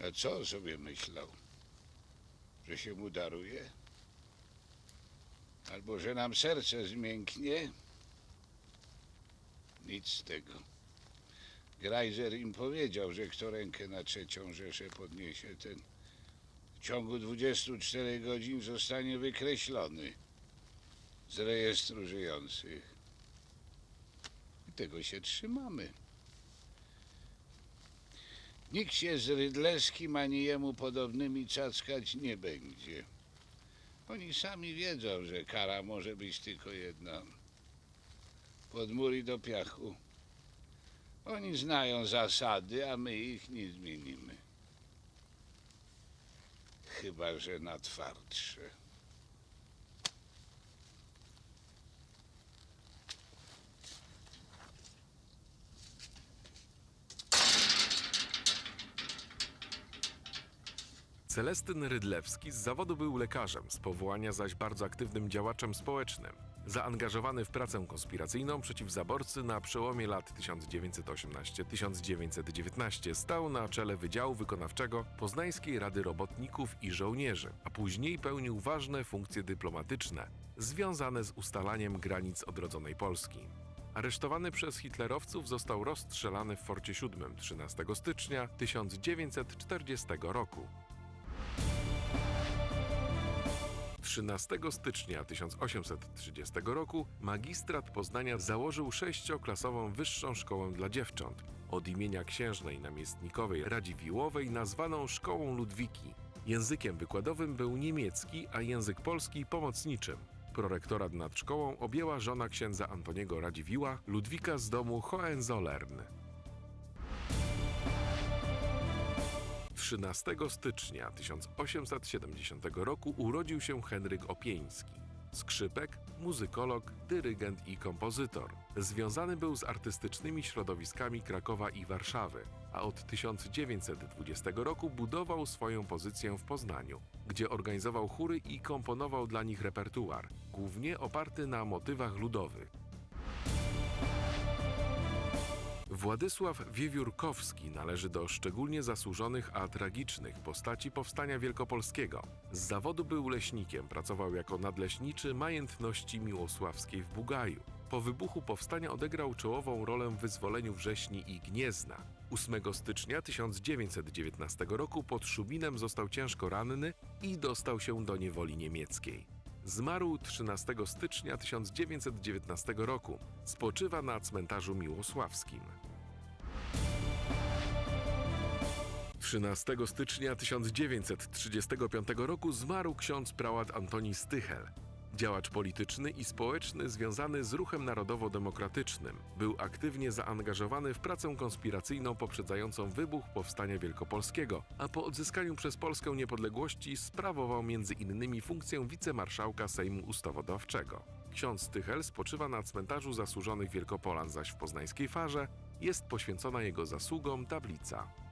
A co on sobie myślał? Że się mu daruje? Albo że nam serce zmięknie? Nic z tego. Grajzer im powiedział, że kto rękę na trzecią Rzeszę podniesie, ten w ciągu 24 godzin zostanie wykreślony z rejestru żyjących. I tego się trzymamy. Nikt się z Rydlewskim ani jemu podobnymi cackać nie będzie. Oni sami wiedzą, że kara może być tylko jedna. Pod mur do piachu. Oni znają zasady, a my ich nie zmienimy. Chyba, że na twardsze. Celestyn Rydlewski z zawodu był lekarzem, z powołania zaś bardzo aktywnym działaczem społecznym. Zaangażowany w pracę konspiracyjną przeciw zaborcy na przełomie lat 1918-1919 stał na czele Wydziału Wykonawczego Poznańskiej Rady Robotników i Żołnierzy, a później pełnił ważne funkcje dyplomatyczne związane z ustalaniem granic odrodzonej Polski. Aresztowany przez hitlerowców został rozstrzelany w Forcie VII 13 stycznia 1940 roku. 13 stycznia 1830 roku magistrat Poznania założył sześcioklasową wyższą szkołę dla dziewcząt od imienia księżnej namiestnikowej Radziwiłłowej nazwaną Szkołą Ludwiki. Językiem wykładowym był niemiecki, a język polski pomocniczym. Prorektorat nad szkołą objęła żona księdza Antoniego Radziwiła, Ludwika z domu Hohenzollern. 13 stycznia 1870 roku urodził się Henryk Opieński. Skrzypek, muzykolog, dyrygent i kompozytor. Związany był z artystycznymi środowiskami Krakowa i Warszawy, a od 1920 roku budował swoją pozycję w Poznaniu, gdzie organizował chóry i komponował dla nich repertuar, głównie oparty na motywach ludowych. Władysław Wiewiórkowski należy do szczególnie zasłużonych, a tragicznych postaci powstania wielkopolskiego. Z zawodu był leśnikiem, pracował jako nadleśniczy majętności miłosławskiej w Bugaju. Po wybuchu powstania odegrał czołową rolę w wyzwoleniu Wrześni i Gniezna. 8 stycznia 1919 roku pod Szubinem został ciężko ranny i dostał się do niewoli niemieckiej. Zmarł 13 stycznia 1919 roku. Spoczywa na cmentarzu miłosławskim. 13 stycznia 1935 roku zmarł ksiądz prałat Antoni Stychel. Działacz polityczny i społeczny związany z ruchem narodowo-demokratycznym. Był aktywnie zaangażowany w pracę konspiracyjną poprzedzającą wybuch Powstania Wielkopolskiego, a po odzyskaniu przez Polskę niepodległości sprawował innymi funkcję wicemarszałka Sejmu Ustawodawczego. Ksiądz Stychel spoczywa na cmentarzu zasłużonych Wielkopolan, zaś w poznańskiej Farze jest poświęcona jego zasługom tablica.